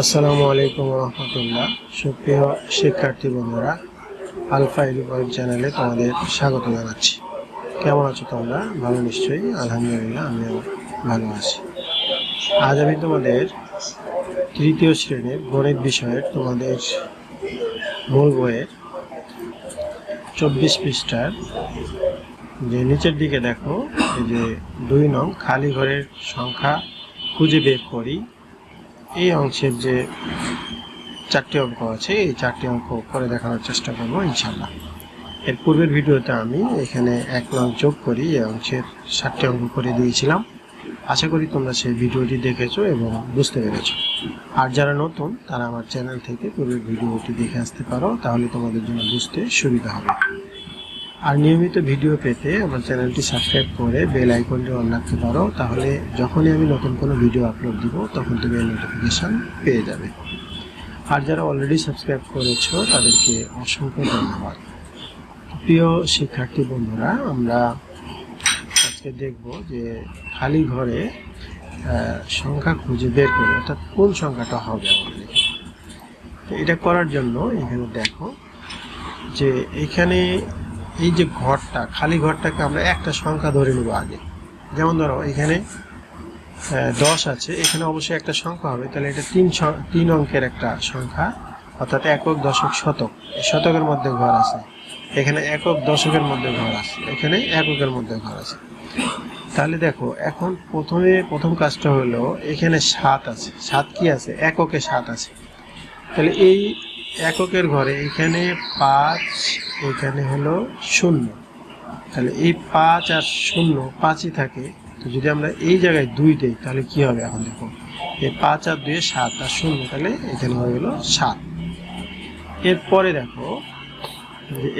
আসসালামু আলাইকুম রহমতুল্লাহ। সুপ্রিয় শিক্ষার্থী বন্ধুরা, আলফা এডুকয়েড চ্যানেলে তোমাদের স্বাগত জানাচ্ছি। কেমন আছো তোমরা? ভালো নিশ্চয়ই? আলহামদুলিল্লাহ, আমিও ভালো আছি। আজ আমি তোমাদের তৃতীয় শ্রেণির গণিত বিষয়ের তোমাদের মূল বইয়ের চব্বিশ পৃষ্ঠার যে নিচের দিকে দেখো যে দুই নং খালি ঘরের সংখ্যা খুঁজে বের করি। এই অংশের যে চারটি অঙ্ক আছে, এই চারটি অঙ্ক করে দেখানোর চেষ্টা করব ইনশাল্লাহ এর পূর্বের ভিডিওতে আমি এখানে এক নং যোগ করি, এই অংশের সাতটি অঙ্ক করে দিয়েছিলাম। আশা করি তোমরা সেই ভিডিওটি দেখেছ এবং বুঝতে পেরেছ। আর যারা নতুন, তারা আমার চ্যানেল থেকে পূর্বের ভিডিওটি দেখে আসতে পারো, তাহলে তোমাদের জন্য বুঝতে সুবিধা হবে। আর নিয়মিত ভিডিও পেতে আমার চ্যানেলটি সাবস্ক্রাইব করে বেল আইকনটি অন রাখতে পারো, তাহলে যখনই আমি নতুন কোনো ভিডিও আপলোড দিব, তখন তুমি নোটিফিকেশান পেয়ে যাবে। আর যারা অলরেডি সাবস্ক্রাইব করেছ, তাদেরকে অসংখ্য ধন্যবাদ। প্রিয় শিক্ষার্থী বন্ধুরা, আমরা আজকে দেখব যে খালি ঘরে সংখ্যা খুঁজে বের করে, অর্থাৎ কোন সংখ্যাটা হবে আমাদের। তো এটা করার জন্য এখানে দেখো যে এখানে এই যে ঘরটা, খালি ঘরটাকে আমরা একটা সংখ্যা ধরে নেব আগে। যেমন ধরো, এখানে দশ আছে, এখানে অবশ্যই একটা সংখ্যা হবে। তাহলে এটা তিন তিন অঙ্কের একটা সংখ্যা, অর্থাৎ একক, দশক, শতক। শতকের মধ্যে ঘর আছে। এখানে একক, দশকের মধ্যে ঘর আছে। এখানে এককের মধ্যে ঘর আছে। তাহলে দেখো, এখন প্রথমে, প্রথম কাজটা হলো, এখানে সাত আছে। সাত কি আছে? এককে সাত আছে। তাহলে এই এককের ঘরে এখানে পাঁচ, এখানে হলো শূন্য। তাহলে এই পাঁচ আর শূন্য পাঁচই থাকে। তো যদি আমরা এই জায়গায় দুই দিই, তাহলে কি হবে এখন দেখো? এই পাঁচ আর দুই সাত আর শূন্য, তাহলে এখানে হয়ে গেলো সাত। এরপরে দেখো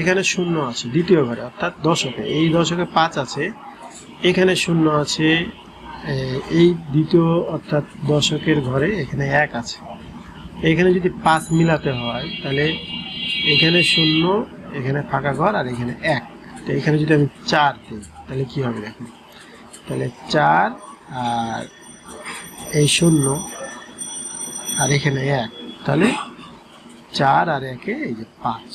এখানে শূন্য আছে, দ্বিতীয় ঘরে, অর্থাৎ দশকে। এই দশকে পাঁচ আছে, এখানে শূন্য আছে এই দ্বিতীয়, অর্থাৎ দশকের ঘরে এখানে এক আছে। এখানে যদি পাঁচ মিলাতে হয়, তাহলে এখানে শূন্য, এখানে ফাঁকা ঘর আর এখানে এক। তো এখানে যদি আমি চার দিই, তাহলে কি হবে দেখুন তাহলে চার আর এই শূন্য আর এখানে এক। তাহলে চার আর একে এই যে পাঁচ।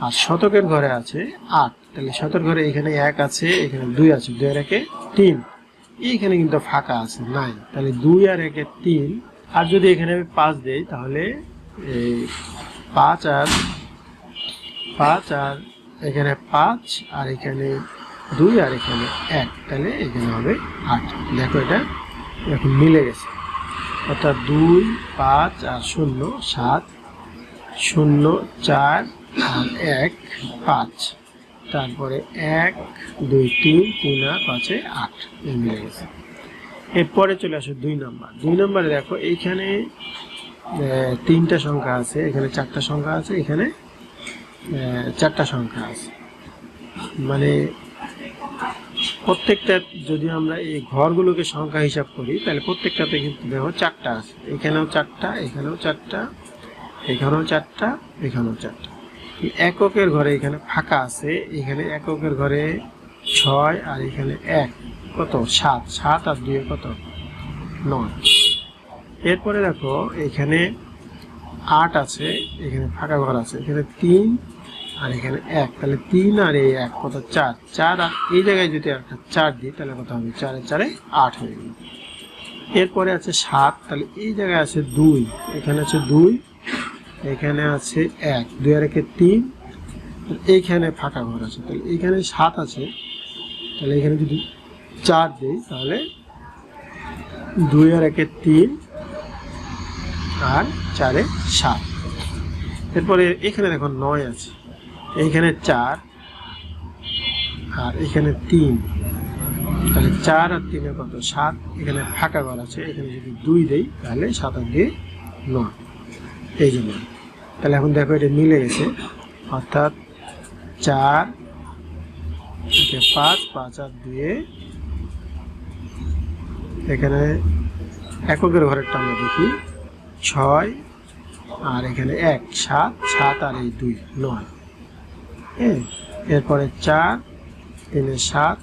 আর শতকের ঘরে আছে আট। তাহলে শতক ঘরে এখানে এক আছে, এখানে দুই আছে, দুই আর একে তিন। এইখানে কিন্তু ফাঁকা আছে, নাই। তাহলে দুই আর একে তিন আর যদি এখানে আমি পাঁচ দেই, তাহলে এই পাঁচ আর পাঁচ আর এখানে পাঁচ, আর এখানে দুই, আর এখানে এক, তাহলে এখানে হবে আট। দেখো এটা এখন মিলে গেছে। অর্থাৎ দুই, পাঁচ আর শূন্য, সাত, শূন্য, চার, আর এক, পাঁচ। তারপরে এক, দুই, তিন তিন, আর পাঁচে আট। মিলে গেছে। এরপরে চলে আসো দুই নাম্বার। দুই নাম্বারে দেখো, এইখানে তিনটা সংখ্যা আছে, এখানে চারটা সংখ্যা আছে, এখানে চারটা সংখ্যা আছে। মানে প্রত্যেকটা যদি আমরা এই ঘরগুলোকে সংখ্যা হিসাব করি, তাহলে প্রত্যেকটাতে কিন্তু দেখো চারটা আছে। এখানেও চারটা এখানেও চারটা এখানেও চারটা এখানেও চারটা। এককের ঘরে এখানে ফাঁকা আছে, এখানে এককের ঘরে ছয় আর এখানে এক। কত? সাত। সাত আর দুই কত? নয়। এরপরে দেখো, এখানে আট আছে, এখানে ফাঁকা ঘর আছে, এখানে তিন আর এখানে এক। তাহলে তিন আর এই এক কত? চার। চার আর এই জায়গায় যদি একটা চার দিই, তাহলে কত হবে? চারে চারে আট হয়ে গেল। এরপরে আছে সাত। তাহলে এই জায়গায় আছে দুই। এখানে আছে দুই, এখানে আছে এক। দুই আর একে তিন। এইখানে ফাঁকা ঘর আছে। তাহলে এইখানে সাত আছে। তাহলে এখানে যদি চার দিই তাহলে দুই আর একে তিন, আর চারে সাত। এরপরে এখানে দেখো নয় আছে। এইখানে চার, আর এখানে তিন। তাহলে চার আর তিনে কত? সাত। এখানে ফাঁকা ঘর আছে, এখানে যদি দুই দেই, তাহলে সাত আর দিয়ে নয়। এই জন্য তাহলে এখন দেখো এটা মিলে গেছে। অর্থাৎ চার পাঁচ পাঁচ আর দিয়ে এখানে এককের ঘরেরটা আমরা দেখি। ছয় আর এখানে এক, সাত সাত আর এই দুই, নয়। হ্যাঁ এরপরে চার তিনে সাত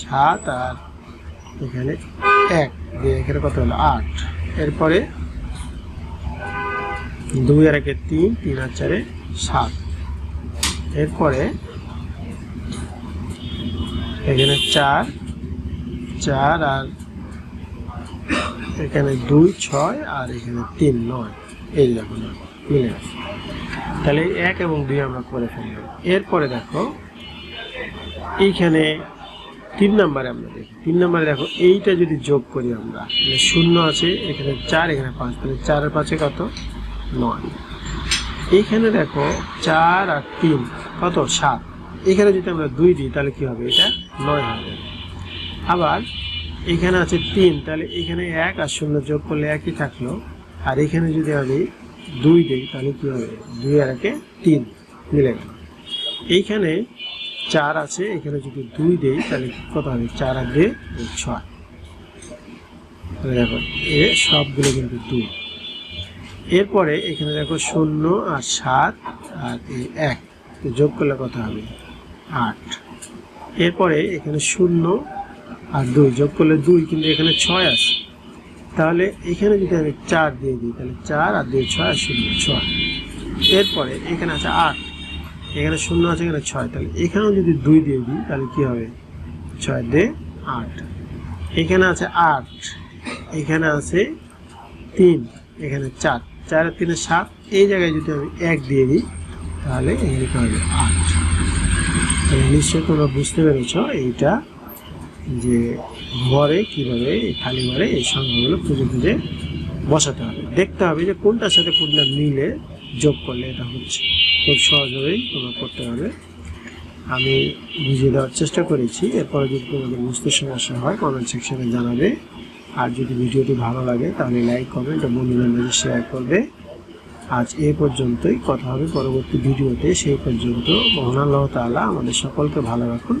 সাত আর এখানে এক, দিয়ে এখানে কত হলো? আট। এরপরে দুই আর একে তিন তিন আর চারে সাত। এরপরে এখানে চার চার আর এখানে দুই, ছয় আর এখানে তিন, নয়। এই দেখো মিলে গেছে তাহলে এক এবং দুই আমরা করে ফেললাম এরপরে দেখো, এইখানে তিন নম্বরে আমরা দেখি। তিন নাম্বারে দেখো, এইটা যদি যোগ করি আমরা, তাহলে শূন্য আছে, এখানে চার, এখানে পাঁচ, তাহলে চার আর পাঁচে কত? নয়। এইখানে দেখো, চার আর তিন, কত? সাত। এখানে যদি আমরা দুই দিই, তাহলে কি হবে? এটা নয় হবে। আবার এখানে আছে তিন, তাহলে এখানে এক আর শূন্য যোগ করলে একই থাকল। আর এখানে যদি আমি দুই দিই, তাহলে কি হবে? দুই আর একে তিন মিলে গেল। এইখানে চার আছে, এখানে যদি দুই দেই, তাহলে কত হবে? চার আর দুই ছয়। তাহলে দেখো, এ সবগুলো কিন্তু দুই। এরপরে এখানে দেখো শূন্য আর সাত আর এক। যোগ করলে কত হবে? আট। এরপরে এখানে শূন্য আর দুই, যোগ করলে দুই, কিন্তু এখানে ছয় আছে। তাহলে এখানে যদি আমি চার দিয়ে দিই, তাহলে চার আর দুই ছয় আর শূন্য ছয়। এরপরে এখানে আছে আট, এখানে শূন্য আছে, এখানে ছয়। তাহলে এখানেও যদি দুই দিয়ে দিই, তাহলে কি হবে? ছয় দে আট। এখানে আছে আট, এখানে আছে তিন, এখানে চার। চার আর তিনে সাত, এই জায়গায় যদি আমি এক দিয়ে দিই, তাহলে এখানে কি হবে? আট। তাহলে নিশ্চয়ই তোমরা বুঝতে পেরেছ, এইটা যে ঘরে, কীভাবে খালি ঘরে এই সংখ্যাগুলো খুঁজে খুঁজে বসাতে হবে। দেখতে হবে যে কোনটার সাথে কোনটা মিলে যোগ করলে এটা হচ্ছে। খুব সহজভাবেই তোমরা করতে হবে। আমি বুঝিয়ে দেওয়ার চেষ্টা করেছি। এরপরে যদি তোমাদের বুঝতে সমস্যা হয় কমেন্ট সেকশনে জানাবে। আর যদি ভিডিওটি ভালো লাগে, তাহলে লাইক কমেন্ট ও বন্ধুদের শেয়ার করবে। আজ এ পর্যন্তই। কথা হবে পরবর্তী ভিডিওতে। সেই পর্যন্ত মহান আল্লাহ তাআলা আমাদের সকলকে ভালো রাখুন।